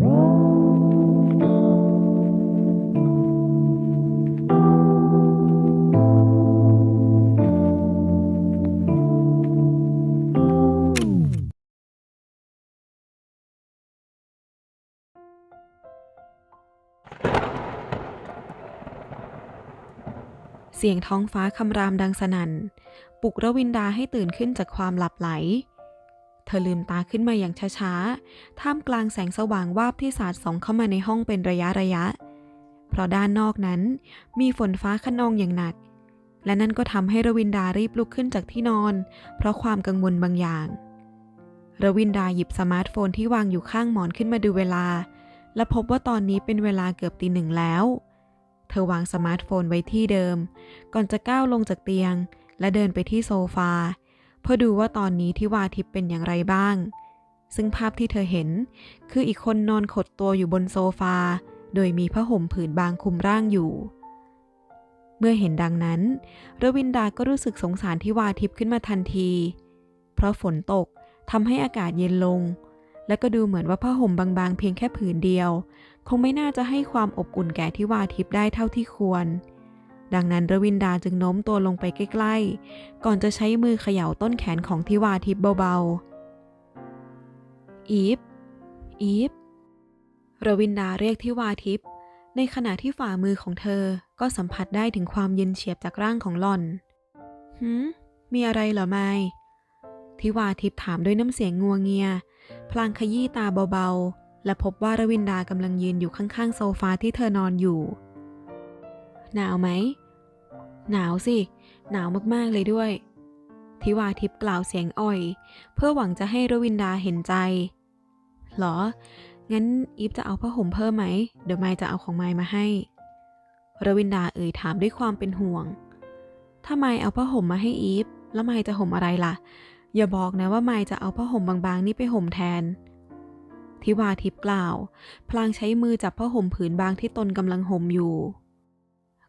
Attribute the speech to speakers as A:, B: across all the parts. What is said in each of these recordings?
A: เสียงท้องฟ้าคำรามดังสนั่น ปลุกระวินดาให้ตื่นขึ้นจากความหลับไหล ธอลืมตาขึ้นมาอย่างช้าๆ ท่ามกลางแสงสว่างวาบที่สาดส่องเข้ามาในห้องเป็นระยะระยะ เพราะด้านนอกนั้นมีฝนฟ้าขนองอย่างหนัก และนั่นก็ทำให้รวินดารีบลุกขึ้นจากที่นอน เพราะความกังวลบางอย่าง รวินดาหยิบสมาร์ทโฟนที่วางอยู่ข้างหมอนขึ้นมาดูเวลา และพบว่าตอนนี้เป็นเวลาเกือบตีหนึ่งแล้ว เธอวางสมาร์ทโฟนไว้ที่เดิม ก่อนจะก้าวลงจากเตียง และเดินไปที่โซฟา เพื่อดูว่าตอนนี้ที่วาทิพย์เป็นอย่างไรบ้าง ซึ่งภาพที่เธอเห็น คืออีกคนนอนขดตัวอยู่บนโซฟา โดยมีผ้าห่มผืนบางคลุมร่างอยู่ เมื่อเห็นดังนั้น ระวินดาก็รู้สึกสงสารที่วาทิพย์ขึ้นมาทันที เพราะฝนตกทำให้อากาศเย็นลง และก็ดูเหมือนว่าผ้าห่มบางๆ เพียงแค่ผืนเดียว คงไม่น่าจะให้ความอบอุ่นแก่ที่วาทิพย์ได้เท่าที่ควร ดังนั้นระวินดาจึงโน้มตัวลงไปใกล้ๆ ก่อนจะใช้มือเขย่าต้นแขนของทิวาทิพเบาๆ อีฟ อีฟระวินดาเรียกทิวาทิพในขณะที่ฝ่ามือของเธอก็สัมผัสได้ถึงความเย็นเฉียบจากร่างของหล่อนหืมมีอะไรเหรอไม่ทิวาทิพถามด้วยน้ำเสียงงัวเงีย พลางขยี้ตาเบาๆ และพบว่าระวินดากำลังยืนอยู่ข้างๆ โซฟาที่เธอนอนอยู่ หนาวไหม หนาวสิ หนาวมากๆเลยด้วย ทิวาทิพ์กล่าวเสียงอ่อย เพื่อหวังจะให้ระวินดาเห็นใจ หรอ งั้นอีฟจะเอาผ้าห่มเพิ่มไหม เดี๋ยวไมจะเอาของไมมาให้ระวินดาเอ่ยถามด้วยความเป็นห่วง ถ้าไมเอาผ้าห่มมาให้อีฟ แล้วไมจะห่มอะไรล่ะ อย่าบอกนะว่าไมจะเอาผ้าห่มบางๆ นี่ไปห่มแทนทิวาทิพ์กล่าว พลางใช้มือจับผ้าห่มผืนบางที่ตนกำลังห่มอยู่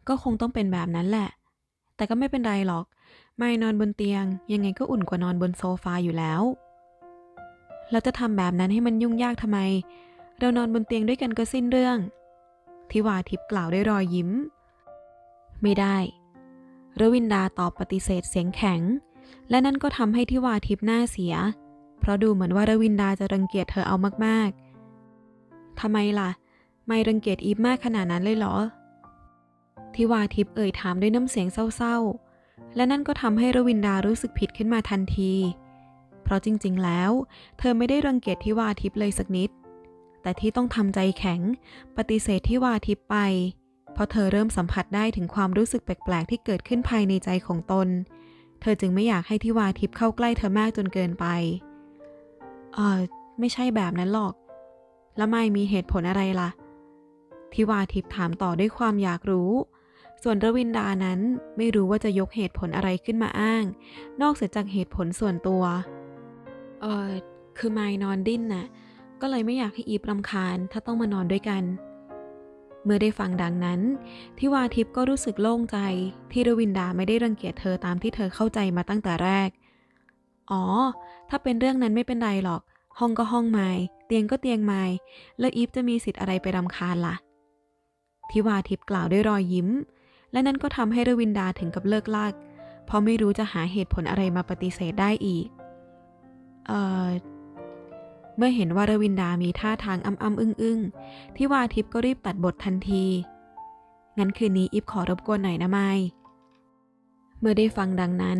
A: ก็คงต้องเป็นแบบนั้นแหละ แต่ก็ไม่เป็นไรหรอก ไม่นอนบนเตียง ยังไงก็อุ่นกว่านอนบนโซฟาอยู่แล้วแล้วจะทำแบบนั้นให้มันยุ่งยากทำไม เรานอนบนเตียงด้วยกันก็สิ้นเรื่อง ทิวาทิพย์กล่าวด้วยรอยยิ้ม ไม่ได้ระวินดาตอบปฏิเสธเสียงแข็ง และนั่นก็ทำให้ทิวาทิพย์หน้าเสีย เพราะดูเหมือนว่าระวินดาจะรังเกียจเธอเอามากๆทำไมล่ะ ไม่รังเกียจอีฟมากขนาดนั้นเลยเหรอ ทิวาทิพย์เอ่ยถามด้วยน้ำเสียงเศร้าๆ และนั่นก็ทำให้ระวินดารู้สึกผิดขึ้นมาทันที เพราะจริงๆ แล้ว เธอไม่ได้รังเกียจทิวาทิพย์เลยสักนิด แต่ที่ต้องทำใจแข็ง ปฏิเสธทิวาทิพย์ไป เพราะเธอเริ่มสัมผัสได้ถึงความรู้สึกแปลกๆ ที่เกิดขึ้นภายในใจของตน เธอจึงไม่อยากให้ทิวาทิพย์เข้าใกล้เธอมากจนเกินไป เออไม่ใช่แบบนั้นหรอก แล้วไม่มีเหตุผลอะไรล่ะทิวาทิพย์ถามต่อด้วยความอยากรู้ ส่วนระวินดานั้นไม่รู้ว่าจะยกเหตุผลอะไรขึ้นมาอ้าง นอกเสียจากเหตุผลส่วนตัว เออคือไม่นอนดิ้นน่ะ ก็เลยไม่อยากให้อีฟรำคาญถ้าต้องมานอนด้วยกัน เมื่อได้ฟังดังนั้น ทิวาทิพย์ก็รู้สึกโล่งใจ ที่รวินดาไม่ได้รังเกียจเธอตามที่เธอเข้าใจมาตั้งแต่แรก อ๋อ ถ้าเป็นเรื่องนั้นไม่เป็นไรหรอก ห้องก็ห้องไม้เตียงก็เตียงไม้แล้วอีฟจะมีสิทธิ์อะไรไปรำคาญล่ะทิวาทิพย์กล่าวด้วยรอยยิ้ม และนั่นก็ทำให้รวินดาถึงกับเลิกลาก เพราะไม่รู้จะหาเหตุผลอะไรมาปฏิเสธได้อีก เอ่อ เมื่อเห็นว่ารวินดามีท่าทางอ้ำอ้ำอึ้งอึ้งๆทิวาทิพย์ก็รีบตัดบททันที งั้นคืนนี้อีฟขอรบกวนหน่อยนะไม่เมื่อได้ฟังดังนั้น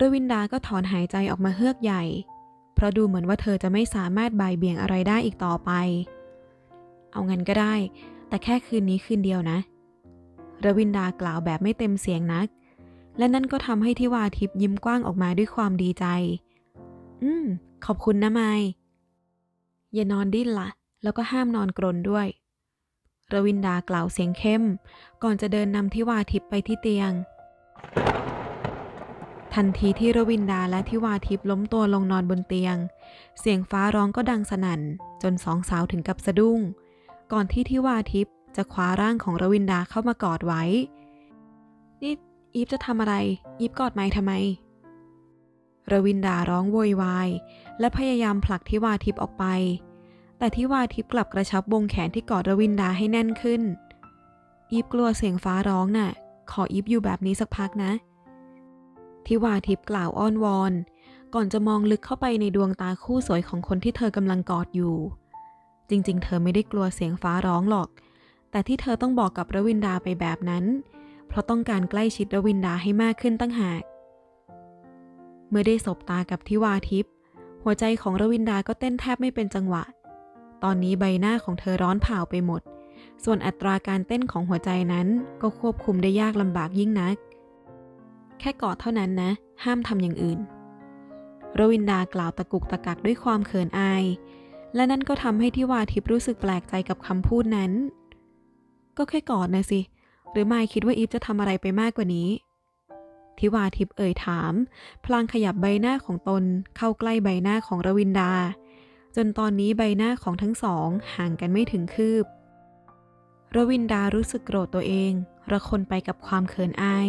A: รวินดาก็ถอนหายใจออกมาเฮือกใหญ่ เพราะดูเหมือนว่าเธอจะไม่สามารถบ่ายเบี่ยงอะไรได้อีกต่อไป เอางั้นก็ได้ แต่แค่คืนนี้คืนเดียวนะ ระวินดากล่าวแบบไม่เต็มเสียงนัก และนั่นก็ทำให้ทิวาทิพย์ยิ้มกว้างออกมาด้วยความดีใจ อืม ขอบคุณนะไมอย่านอนดิ้นละ่ะ แล้วก็ห้ามนอนกรนด้วยระวินดากล่าวเสียงเข้ม ก่อนจะเดินนำทิวาทิพย์ไปที่เตียง ทันทีที่ระวินดาและทิวาทิพย์ล้มตัวลงนอนบนเตียง เสียงฟ้าร้องก็ดังสนั่น จนสองสาวถึงกับสะดุ้ง ก่อนที่ทิวาทิพย์ จะคว้าร่างของรวินดาเข้ามากอดไว้ นี่อีฟจะทำอะไร อีฟกอดไม้ทำไม รวินดาร้องโวยวาย และพยายามผลักทิวาทิพย์ออกไป แต่ที่วาทิพย์กลับกระชับวงแขนที่กอดรวินดาให้แน่นขึ้น อีฟกลัวเสียงฟ้าร้องน่ะ ขออีฟอยู่แบบนี้สักพักนะที่วาทิพย์กล่าวอ้อนวอน ก่อนจะมองลึกเข้าไปในดวงตาคู่สวยของคนที่เธอกำลังกอดอยู่ จริง ๆ เธอไม่ได้กลัวเสียงฟ้าร้องหรอก แต่ที่เธอต้องบอกกับรวินดาไปแบบนั้น เพราะต้องการใกล้ชิดรวินดาให้มากขึ้นตั้งหาก เมื่อได้สบตากับทิวาทิพย์หัวใจของรวินดาก็เต้นแทบไม่เป็นจังหวะ ตอนนี้ใบหน้าของเธอร้อนเผาไปหมด ส่วนอัตราการเต้นของหัวใจนั้นก็ควบคุมได้ยากลำบากยิ่งนัก แค่กอดเท่านั้นนะ ห้ามทำอย่างอื่นรวินดากล่าวตะกุกตะกักด้วยความเขินอาย และนั่นก็ทำให้ทิวาทิพย์รู้สึกแปลกใจกับคำพูดนั้น ก็แค่กอดนะสิ หรือไม่คิดว่าอีฟจะทำอะไรไปมากกว่านี้ ทิวาทิพย์เอ่ยถาม พลางขยับใบหน้าของตนเข้าใกล้ใบหน้าของรวินดา จนตอนนี้ใบหน้าของทั้งสองห่างกันไม่ถึงคืบ รวินดารู้สึกโกรธตัวเอง ระคนไปกับความเขินอาย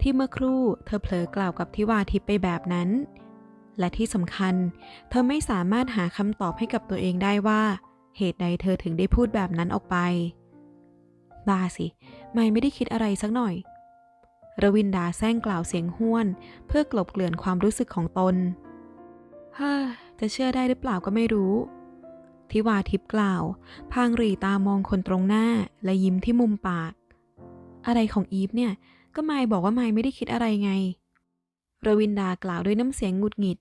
A: ที่เมื่อครู่เธอเผลอกล่าวกับทิวาทิพย์ไปแบบนั้น และที่สำคัญ เธอไม่สามารถหาคำตอบให้กับตัวเองได้ว่า เหตุใดเธอถึงได้พูดแบบนั้นออกไป บ้าสิไม่ไม่ได้คิดอะไรสักหน่อยรวินดาแซงกล่าวเสียงห้วน เพื่อกลบเกลื่อนความรู้สึกของตนเฮ้อจะเชื่อได้หรือเปล่าก็ไม่รู้ ทิวาทิพกล่าว พางรีตามองคนตรงหน้าและยิ้มที่มุมปาก อะไรของอีฟเนี่ย ก็ไม่บอกว่าไม่ไม่ได้คิดอะไรไงรวินดากล่าวด้วยน้ำเสียงหงุดหงิด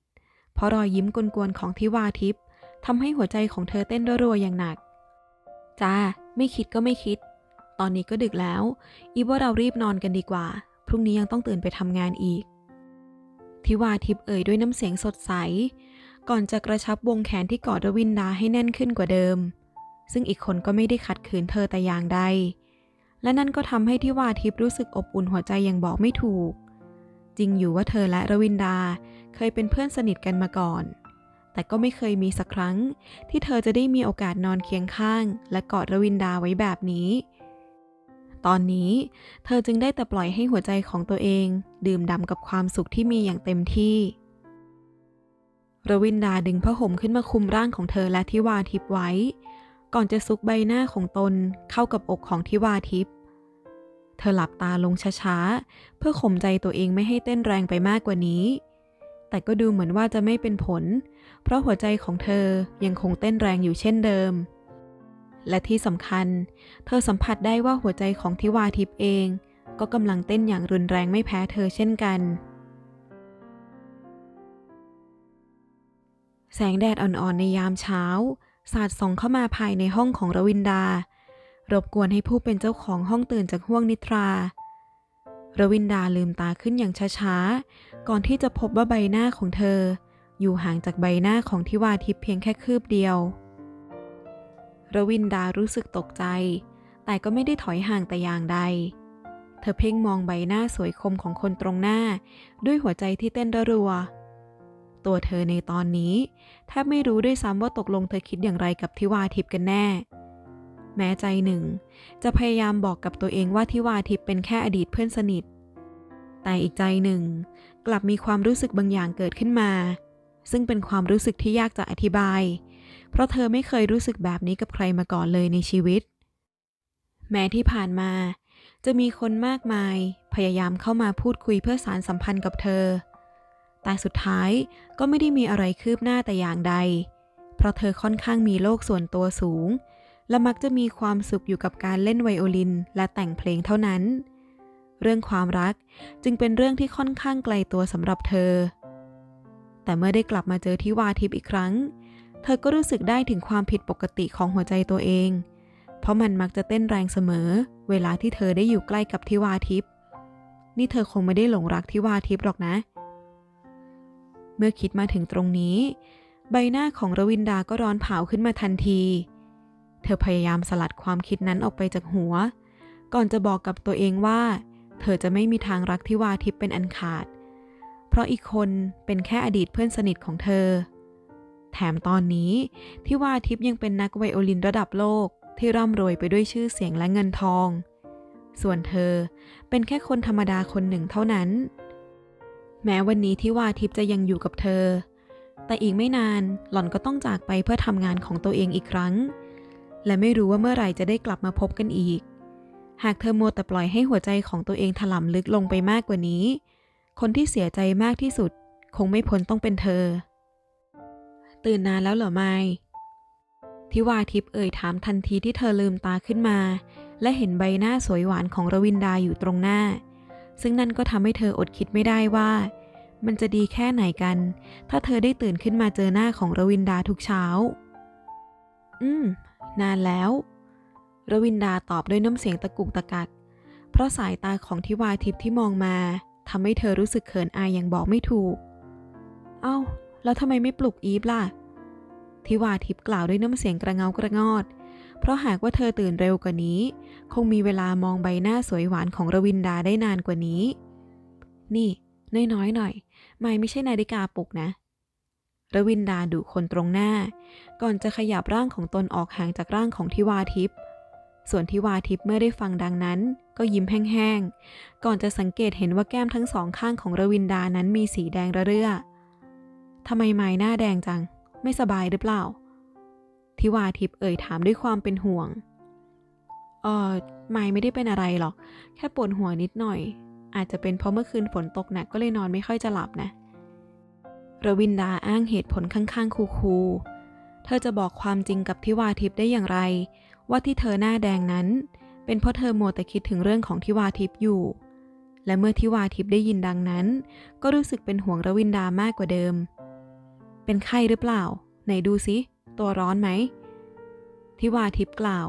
A: เพราะรอยยิ้มกวนๆของทิวาทิพทำให้หัวใจของเธอเต้นรัวๆอย่างหนัก จ้า ไม่คิดก็ไม่คิด ตอนนี้ก็ดึกแล้ว อีว่าเรารีบนอนกันดีกว่า พรุ่งนี้ยังต้องตื่นไปทำงานอีก ทิวาทิพเอ่ยด้วยน้ำเสียงสดใส ก่อนจะกระชับวงแขนที่กอดรวินดาให้แน่นขึ้นกว่าเดิม ซึ่งอีกคนก็ไม่ได้ขัดขืนเธอแต่อย่างใด และนั่นก็ทำให้ทิวาทิพรู้สึกอบอุ่นหัวใจอย่างบอกไม่ถูก จริงอยู่ว่าเธอและรวินดาเคยเป็นเพื่อนสนิทกันมาก่อนแต่ก็ไม่เคยมีสักครั้ง ที่เธอจะได้มีโอกาสนอนเคียงข้าง และกอดรวินดาไว้แบบนี้ ตอนนี้เธอจึงได้แต่ปล่อยให้หัวใจของตัวเอง ดื่มด่ำกับความสุขที่มีอย่างเต็มที่ รวินดาดึงผ้าห่มขึ้นมาคุมร่างของเธอและทิวาทิพไว้ ก่อนจะซุกใบหน้าของตนเข้ากับอกของทิวาทิพเธอหลับตาลงช้าๆ เพื่อข่มใจตัวเองไม่ให้เต้นแรงไปมากกว่านี้ แต่ก็ดูเหมือนว่าจะไม่เป็นผล เพราะหัวใจของเธอยังคงเต้นแรงอยู่เช่นเดิม และที่สำคัญ เธอสัมผัสได้ว่าหัวใจของทิวาทิพย์เอง ก็กำลังเต้นอย่างรุนแรงไม่แพ้เธอเช่นกัน แสงแดดอ่อนๆในยามเช้า สาดส่องเข้ามาภายในห้องของรวินดา รบกวนให้ผู้เป็นเจ้าของห้องตื่นจากห่วงนิทรารวินดาลืมตาขึ้นอย่างช้าๆ ก่อนที่จะพบว่าใบหน้าของเธอ อยู่ห่างจากใบหน้าของทิวาทิพย์เพียงแค่คืบเดียว รวินดารู้สึกตกใจ แต่ก็ไม่ได้ถอยห่างแต่อย่างใด เธอเพ่งมองใบหน้าสวยคมของคนตรงหน้า ด้วยหัวใจที่เต้นระรัว ตัวเธอในตอนนี้แทบไม่รู้ด้วยซ้ำว่าตกลงเธอคิดอย่างไรกับทิวาทิพย์กันแน่ แม้ใจหนึ่ง จะพยายามบอกกับตัวเองว่าทิวาทิพย์เป็นแค่อดีตเพื่อนสนิท แต่อีกใจหนึ่ง กลับมีความรู้สึกบางอย่างเกิดขึ้นมา ซึ่งเป็นความรู้สึกที่ยากจะอธิบายเพราะเธอไม่เคยรู้สึกแบบนี้กับใครมาก่อนเลยในชีวิต แม้ที่ผ่านมา จะมีคนมากมาย พยายามเข้ามาพูดคุยเพื่อสารสัมพันธ์กับเธอ แต่สุดท้ายก็ไม่ได้มีอะไรคืบหน้าแต่อย่างใด เพราะเธอค่อนข้างมีโลกส่วนตัวสูง และมักจะมีความสุขอยู่กับการเล่นไวโอลิน และแต่งเพลงเท่านั้น เรื่องความรักจึงเป็นเรื่องที่ค่อนข้างไกลตัวสำหรับเธอ แต่เมื่อได้กลับมาเจอที่วาทิพย์อีกครั้งเเธอก็รู้สึกได้ถึงความผิดปกติของหัวใจตัวเอง เพราะมันมักจะเต้นแรงเสมอ เวลาที่เธอได้อยู่ใกล้กับทิวาทิพย์นี่เธอคงไม่ได้หลงรักทิวาทิพย์หรอกนะ เมื่อคิดมาถึงตรงนี้ ใบหน้าของรวินดาก็ร้อนเผาขึ้นมาทันที เธอพยายามสลัดความคิดนั้นออกไปจากหัว ก่อนจะบอกกับตัวเองว่า เธอจะไม่มีทางรักทิวาทิพย์เป็นอันขาด เพราะอีกคนเป็นแค่อดีตเพื่อนสนิทของเธอ แถมตอนนี้ทิวาทิพย์ยังเป็นนักไวโอลินระดับโลกที่ร่ำรวยไปด้วยชื่อเสียงและเงินทอง ส่วนเธอเป็นแค่คนธรรมดาคนหนึ่งเท่านั้น แม้วันนี้ที่วาทิพย์จะยังอยู่กับเธอ แต่อีกไม่นานหล่อนก็ต้องจากไปเพื่อทำงานของตัวเองอีกครั้ง และไม่รู้ว่าเมื่อไหร่จะได้กลับมาพบกันอีก หากเธอมัวแต่ปล่อยให้หัวใจของตัวเองถล่มลึกลงไปมากกว่านี้ คนที่เสียใจมากที่สุด คงไม่พ้นต้องเป็นเธอ ตื่นนานแล้วเหรอไม่ทิวาทิพย์เอ่ยถามทันทีที่เธอลืมตาขึ้นมา และเห็นใบหน้าสวยหวานของรวินดาอยู่ตรงหน้า ซึ่งนั่นก็ทำให้เธออดคิดไม่ได้ว่า มันจะดีแค่ไหนกัน ถ้าเธอได้ตื่นขึ้นมาเจอหน้าของรวินดาทุกเช้า อืม นานแล้ว รวินดาตอบด้วยน้ำเสียงตะกุกตะกัก เพราะสายตาของทิวาทิพย์ที่มองมาทำให้เธอรู้สึกเขินอายอย่างบอกไม่ถูก เอ้า แล้วทำไมไม่ปลุกอีฟล่ะ ทิวาทิพย์กล่าวด้วยน้ำเสียงกระเงากระงอด เพราะหากว่าเธอตื่นเร็วกว่านี้ คงมีเวลามองใบหน้าสวยหวานของรวินดาได้นานกว่านี้ นี่ น้อยๆหน่อยไม่ไม่ใช่นาฬิกาปลุกนะรวินดาดุคนตรงหน้า ก่อนจะขยับร่างของตนออกห่างจากร่างของทิวาทิพย์ส่วนทิวาทิพย์เมื่อได้ฟังดังนั้น ก็ยิ้มแห้งๆ ก่อนจะสังเกตเห็นว่าแก้มทั้งสองข้างของรวินดานั้นมีสีแดงระเรื่อ ทำไมไม้หน้าแดงจัง ไม่สบายหรือเปล่า ทิวาทิพย์เอ่ยถามด้วยความเป็นห่วง เออไม่ไม่ได้เป็นอะไรหรอก แค่ปวดหัวนิดหน่อย อาจจะเป็นเพราะเมื่อคืนฝนตกหนักก็เลยนอนไม่ค่อยจะหลับนะรวินดาอ้างเหตุผลข้างๆ คูๆ เธอจะบอกความจริงกับทิวาทิพย์ได้อย่างไร ว่าที่เธอหน้าแดงนั้น เป็นเพราะเธอมัวแต่คิดถึงเรื่องของทิวาทิพย์อยู่ และเมื่อทิวาทิพย์ได้ยินดังนั้น ก็รู้สึกเป็นห่วงรวินดามากกว่าเดิม เป็นไข้หรือเปล่า ไหนดูสิ ตัวร้อนไหม ทิวาทิพย์กล่าว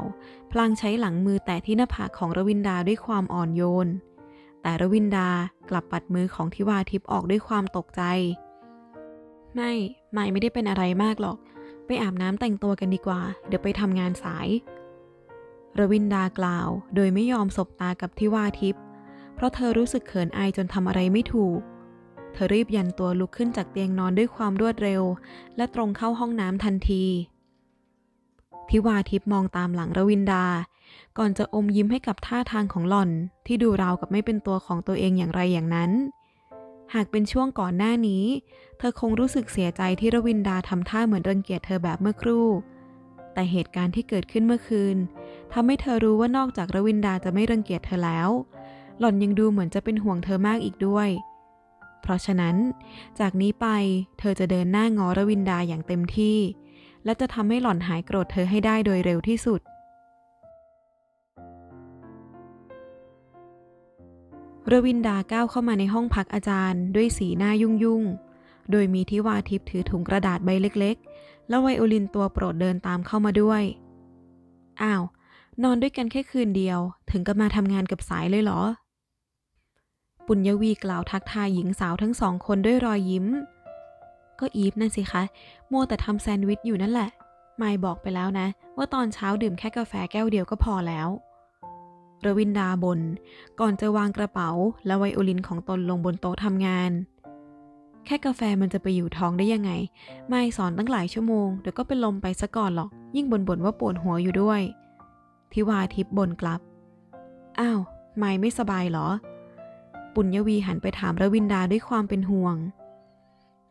A: พลางใช้หลังมือแตะที่หน้าผากของรวินดาด้วยความอ่อนโยน แต่รวินดากลับปัดมือของทิวาทิพย์ออกด้วยความตกใจ ไม่ไม่ไม่ได้เป็นอะไรมากหรอก ไปอาบน้ำแต่งตัวกันดีกว่า เดี๋ยวไปทำงานสาย รวินดากล่าว โดยไม่ยอมสบตากับทิวาทิพย์ เพราะเธอรู้สึกเขินอายจนทำอะไรไม่ถูก เธอรีบยันตัวลุกขึ้นจากเตียงนอนด้วยความรวดเร็ว และตรงเข้าห้องน้ำทันที ทิวาทิพมองตามหลังรวินดา ก่อนจะอมยิ้มให้กับท่าทางของหล่อน ที่ดูราวกับไม่เป็นตัวของตัวเองอย่างไรอย่างนั้น หากเป็นช่วงก่อนหน้านี้ เธอคงรู้สึกเสียใจที่รวินดาทำท่าเหมือนรังเกียจเธอแบบเมื่อครู่ แต่เหตุการณ์ที่เกิดขึ้นเมื่อคืนทำให้เธอรู้ว่านอกจากรวินดาจะไม่รังเกียจเธอแล้ว หล่อนยังดูเหมือนจะเป็นห่วงเธอมากอีกด้วยเพราะฉะนั้น จากนี้ไปเธอจะเดินหน้างอรวินดาอย่างเต็มที่ และจะทำให้หล่อนหายโกรธเธอให้ได้โดยเร็วที่สุด รวินดาก้าวเข้ามาในห้องพักอาจารย์ ด้วยสีหน้ายุ่งยุ่ง โดยมีทิวาทิพย์ถือถุงกระดาษใบเล็กๆ แล้วไวโอลินตัวโปรดเดินตามเข้ามาด้วย อ้าว นอนด้วยกันแค่คืนเดียว ถึงกับมาทำงานกับสายเลยเหรอ ปุญญวีกล่าวทักทายหญิงสาวทั้งสองคนด้วยรอยยิ้ม ก็อีฟนั่นสิคะมัวแต่ทำแซนด์วิชอยู่นั่นแหละมายบอกไปแล้วนะ ว่าตอนเช้าดื่มแค่กาแฟแก้วเดียวก็พอแล้วระวินดาบน ก่อนจะวางกระเป๋า และไวโอลินของตนลงบนโต๊ะทำงาน แค่กาแฟมันจะไปอยู่ท้องได้ยังไง ไม่สอนตั้งหลายชั่วโมง เดี๋ยวก็เป็นลมไปซะก่อนหรอก ยิ่งบ่นว่าปวดหัวอยู่ด้วย ทิวาทิพย์บ่นกลับ อ้าว ไม่ไม่สบายเหรอ ปุญญวีหันไปถามระวินดาด้วยความเป็นห่วง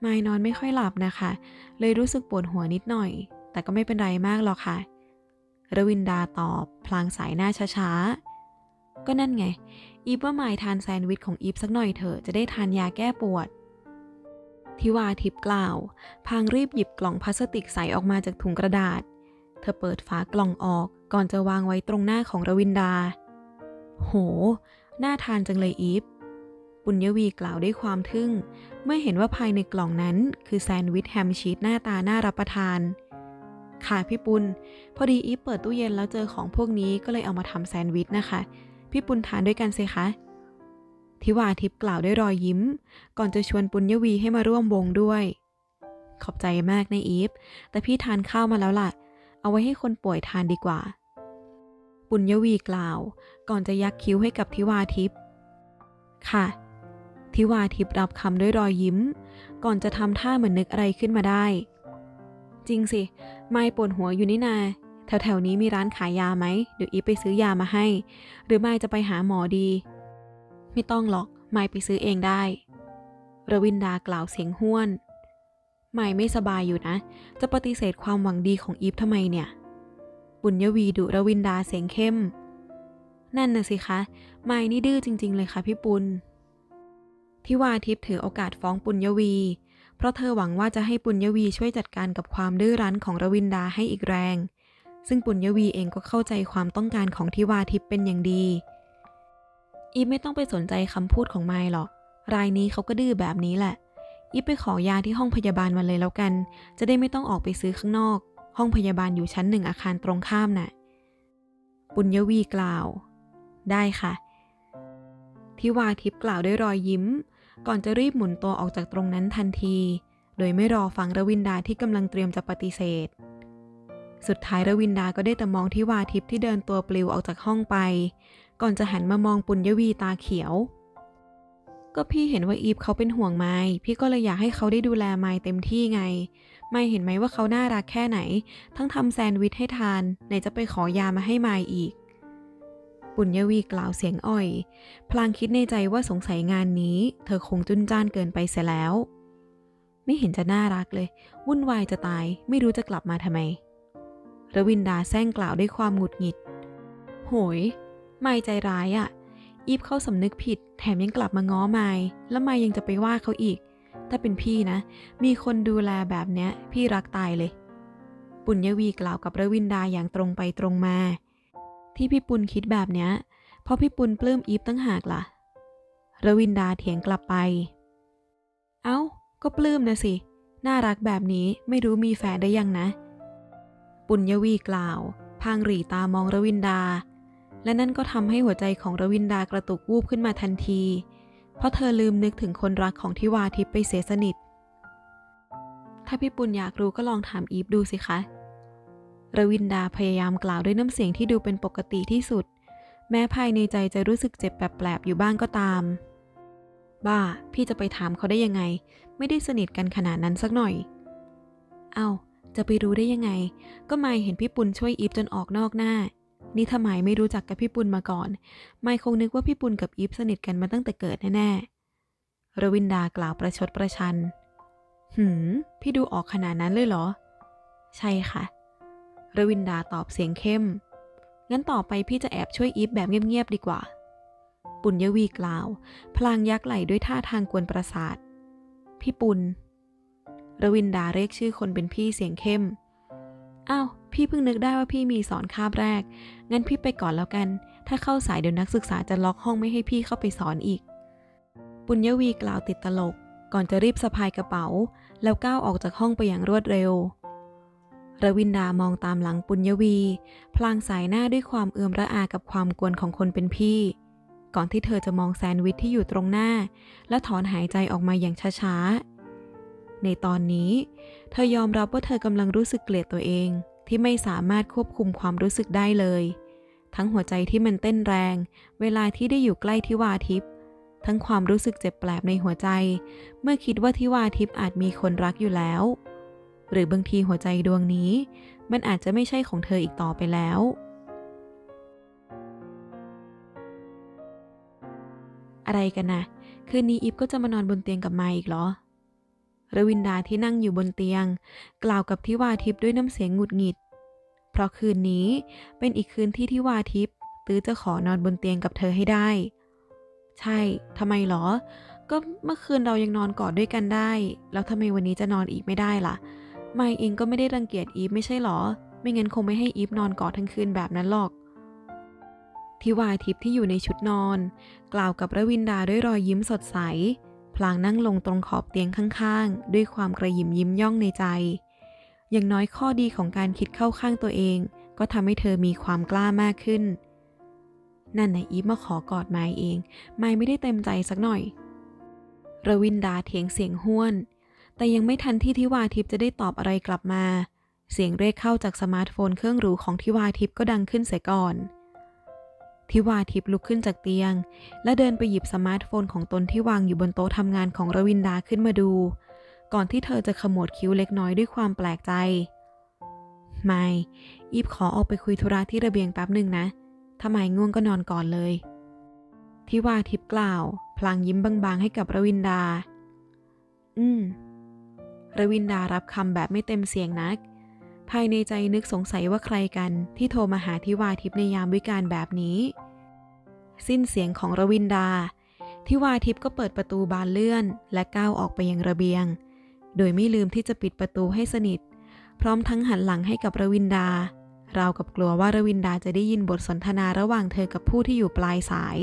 A: ไม่นอนไม่ค่อยหลับนะคะ เลยรู้สึกปวดหัวนิดหน่อย แต่ก็ไม่เป็นไรมากหรอกค่ะ ระวินดาตอบพลางสายหน้าช้าๆ ก็นั่นไง อีฟว่าไมายทานแซนด์วิชของอีฟสักหน่อยเถอะจะได้ทานยาแก้ปวดทิวาทิพกล่าว พางรีบหยิบกล่องพลาสติกใสออกมาจากถุงกระดาษ เธอเปิดฝากล่องออกก่อนจะวางไว้ตรงหน้าของระวินดา โห น่าทานจังเลยอีฟ ปุญญวีกล่าวด้วยความทึ่ง เมื่อเห็นว่าภายในกล่องนั้น คือแซนด์วิชแฮมชีสหน้าตาน่ารับประทาน ค่ะพี่ปุณพอดีอีฟเปิดตู้เย็นแล้วเจอของพวกนี้ก็เลยเอามาทำแซนด์วิชนะคะ พี่ปุณทานด้วยกันสิคะทิวาทิพย์กล่าวด้วยรอยยิ้ม ก่อนจะชวนปุญญวีให้มาร่วมวงด้วย ขอบใจมากนะอีฟ แต่พี่ทานข้าวมาแล้วล่ะ เอาไว้ให้คนป่วยทานดีกว่า ปุญญวีกล่าว ก่อนจะยักคิ้วให้กับทิวาทิพย์ค่ะ ทิวาทิพรับคำด้วยรอยยิ้ม ก่อนจะทำท่าเหมือนนึกอะไรขึ้นมาได้ จริงสิ ไม่ปวดหัวอยู่นี่นา แถวๆนี้มีร้านขายยาไหม เดี๋ยวอีไปซื้อยามาให้ หรือไม่จะไปหาหมอดี ไม่ต้องหรอก ไม่ไปซื้อเองได้ รวินดากล่าวเสียงห้วน ไม่ไม่สบายอยู่นะ จะปฏิเสธความหวังดีของอีฟทำไมเนี่ยปุญญวีดุรวินดาเสียงเข้ม นั่นน่ะสิคะ ไม่นี่ดื้อจริง ๆ เลยค่ะพี่ปุณ ทิวาทิพย์ถือโอกาสฟ้องปุญญวี เพราะเธอหวังว่าจะให้ปุญญวีช่วยจัดการกับความดื้อรั้นของรวินดาให้อีกแรง ซึ่งปุญญวีเองก็เข้าใจความต้องการของทิวาทิพย์เป็นอย่างดี อีฟไม่ต้องไปสนใจคำพูดของไมล์หรอก รายนี้เขาก็ดื้อแบบนี้แหละ อีฟไปขอยาที่ห้องพยาบาลมาเลยแล้วกัน จะได้ไม่ต้องออกไปซื้อข้างนอก ห้องพยาบาลอยู่ชั้นหนึ่งอาคารตรงข้ามน่ะ ปุญญวีกล่าว ได้ค่ะทิวาทิพย์กล่าวด้วยรอยยิ้ม ก่อนจะรีบหมุนตัวออกจากตรงนั้นทันที โดยไม่รอฟังรวินดาที่กำลังเตรียมจะปฏิเสธ สุดท้ายรวินดาก็ได้แต่มองทิวาทิพย์ที่เดินตัวปลิวออกจากห้องไป ก่อนจะหันมามองปุญญวีตาเขียว ก็พี่เห็นว่าอีฟเขาเป็นห่วงไม้พี่ก็เลยอยากให้เขาได้ดูแลไม้เต็มที่ไง ไม่เห็นไหมว่าเขาน่ารักแค่ไหน ทั้งทำแซนด์วิชให้ทานไหนจะไปขอยามาให้ไม้อีก ปุญญวีกล่าวเสียงอ่อย พลางคิดในใจว่าสงสัยงานนี้ เธอคงจุนจ้านเกินไปเสียแล้ว ไม่เห็นจะน่ารักเลย วุ่นวายจะตาย ไม่รู้จะกลับมาทำไมรวินดาแซงกล่าวด้วยความหงุดหงิด โหย ไม่ใจร้ายอะ่ะ อีฟเข้าสำนึกผิด แถมยังกลับมาง้อไม้แล้วไม้ยังจะไปว่าเขาอีก ถ้าเป็นพี่นะ มีคนดูแลแบบเนี้ย พี่รักตายเลย ปุญญวีกล่าวกับรวินดาอย่างตรงไปตรงมา ที่พี่ปุณคิดแบบเนี้ย เพราะพี่ปุณปลื้มอีฟตั้งหากล่ะระวินดาเถียงกลับไป เอ้า ก็ปลื้มนะสิ น่ารักแบบนี้ไม่รู้มีแฟนได้ยังนะ ปุญญวีกล่าว พางหรีตามองระวินดา และนั่นก็ทำให้หัวใจของระวินดากระตุกวูบขึ้นมาทันที เพราะเธอลืมนึกถึงคนรักของทิวาทิพไปเสียสนิท ถ้าพี่ปุณอยากรู้ก็ลองถามอีฟดูสิคะ รวินดาพยายามกล่าวด้วยน้ำเสียงที่ดูเป็นปกติที่สุด แม้ภายในใจจะรู้สึกเจ็บแปลบๆอยู่บ้างก็ตาม บ้า พี่จะไปถามเขาได้ยังไง ไม่ได้สนิทกันขนาดนั้นสักหน่อย เอา้า จะไปรู้ได้ยังไง ก็ไม่เห็นพี่ปุณช่วยอีฟจนออกนอกหน้า นี่ถ้าไมไม่รู้จักกับพี่ปุณมาก่อน ไม่คงนึกว่าพี่ปุณกับอีฟสนิทกันมาตั้งแต่เกิดแน่ๆรวินดากล่าวประชดประชัน หืม พี่ดูออกขนาดนั้นเลยเหรอ ใช่ค่ะ รวินดาตอบเสียงเข้ม งั้นต่อไปพี่จะแอบช่วยอีฟแบบเงียบๆดีกว่า ปุญญวีกล่าว พลางยักไหลด้วยท่าทางกวนประสาท พี่ปุณรวินดาเรียกชื่อคนเป็นพี่เสียงเข้ม อ้าว พี่เพิ่งนึกได้ว่าพี่มีสอนคาบแรก งั้นพี่ไปก่อนแล้วกัน ถ้าเข้าสายเดี๋ยวนักศึกษาจะล็อกห้องไม่ให้พี่เข้าไปสอนอีก ปุญญวีกล่าวติดตลก ก่อนจะรีบสะพายกระเป๋า แล้วก้าวออกจากห้องไปอย่างรวดเร็ว ระวินดามองตามหลังปุญญวี พลางสายหน้าด้วยความเอือมระอากับความกวนของคนเป็นพี่ ก่อนที่เธอจะมองแซนด์วิชที่อยู่ตรงหน้า และถอนหายใจออกมาอย่างช้าๆ ในตอนนี้ เธอยอมรับว่าเธอกำลังรู้สึกเกลียดตัวเองที่ไม่สามารถควบคุมความรู้สึกได้เลย ทั้งหัวใจที่มันเต้นแรง เวลาที่ได้อยู่ใกล้ทิวาทิพย์ทั้งความรู้สึกเจ็บแปลบในหัวใจ เมื่อคิดว่าทิวาทิพย์อาจมีคนรักอยู่แล้ว หรือบางทีหัวใจดวงนี้ มันอาจจะไม่ใช่ของเธออีกต่อไปแล้ว อะไรกันนะคืนนี้อีฟก็จะมานอนบนเตียงกับมค์อีกเหรอรวินดาที่นั่งอยู่บนเตียง กล่าวกับทิวาทิพย์ด้วยน้ำเสียงหงุดหงิด เพราะคืนนี้เป็นอีกคืนที่ทิวาทิพย์ตื้อจะขอนอนบนเตียงกับเธอให้ได้ ใช่ทำไมหรอ ก็เมื่อคืนเรายังนอนกอดด้วยกันได้ แล้วทำไมวันนี้จะนอนอีกไม่ได้ล่ะ ไมค์เองก็ไม่ได้รังเกียจอีฟไม่ใช่หรอ ไม่งั้นคงไม่ให้อีฟนอนกอดทั้งคืนแบบนั้นหรอก ทิวาทิพย์ที่อยู่ในชุดนอน กล่าวกับระวินดาด้วยรอยยิ้มสดใส พลางนั่งลงตรงขอบเตียงข้างๆ ด้วยความกระยิมยิ้มย่องในใจ อย่างน้อยข้อดีของการคิดเข้าข้างตัวเอง ก็ทำให้เธอมีความกล้ามากขึ้น นั่นไหนะอีฟมาขอกอดไม้เอง ไม้ไม่ได้เต็มใจสักหน่อยระวินดาเถียงเสียงห้วน แต่ยังไม่ทันที่ทิวาทิพย์จะได้ตอบอะไรกลับมา เสียงเรียกเข้าจากสมาร์ทโฟนเครื่องหรูของทิวาทิพย์ก็ดังขึ้นเสียก่อน ทิวาทิพย์ลุกขึ้นจากเตียง และเดินไปหยิบสมาร์ทโฟนของตนที่วางอยู่บนโต๊ะทำงานของรวินดาขึ้นมาดู ก่อนที่เธอจะขมวดคิ้วเล็กน้อยด้วยความแปลกใจ ไม่อีฟขอออกไปคุยธุระที่ระเบียงแป๊บหนึ่งนะถ้าไม่ง่วงก็นอนก่อนเลย ทิวาทิพย์กล่าว พลางยิ้มบางๆให้กับรวินดา อืม ระวินดารับคำแบบไม่เต็มเสียงนัก ภายในใจนึกสงสัยว่าใครกันที่โทรมาหาทิวาทิพย์ในยามวิกาลแบบนี้ สิ้นเสียงของระวินดา ทิวาทิพย์ก็เปิดประตูบานเลื่อน และก้าวออกไปยังระเบียง โดยไม่ลืมที่จะปิดประตูให้สนิท พร้อมทั้งหันหลังให้กับระวินดาราวกับกลัวว่าระวินดาจะได้ยินบทสนทนาระหว่างเธอกับผู้ที่อยู่ปลายสาย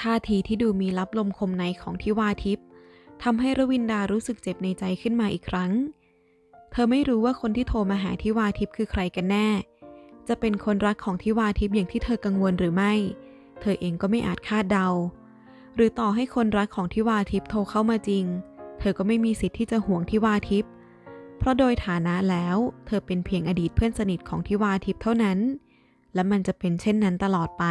A: ท่าทีที่ดูมีลับลมคมในของทิวาทิพย์ ทำให้รวินดารู้สึกเจ็บในใจขึ้นมาอีกครั้ง เธอไม่รู้ว่าคนที่โทรมาหาทิวาทิพย์คือใครกันแน่ จะเป็นคนรักของทิวาทิพย์อย่างที่เธอกังวลหรือไม่ เธอเองก็ไม่อาจคาดเดา หรือต่อให้คนรักของทิวาทิพย์โทรเข้ามาจริง เธอก็ไม่มีสิทธิ์ที่จะห่วงทิวาทิพย์ เพราะโดยฐานะแล้ว เธอเป็นเพียงอดีตเพื่อนสนิทของทิวาทิพย์เท่านั้น และมันจะเป็นเช่นนั้นตลอดไป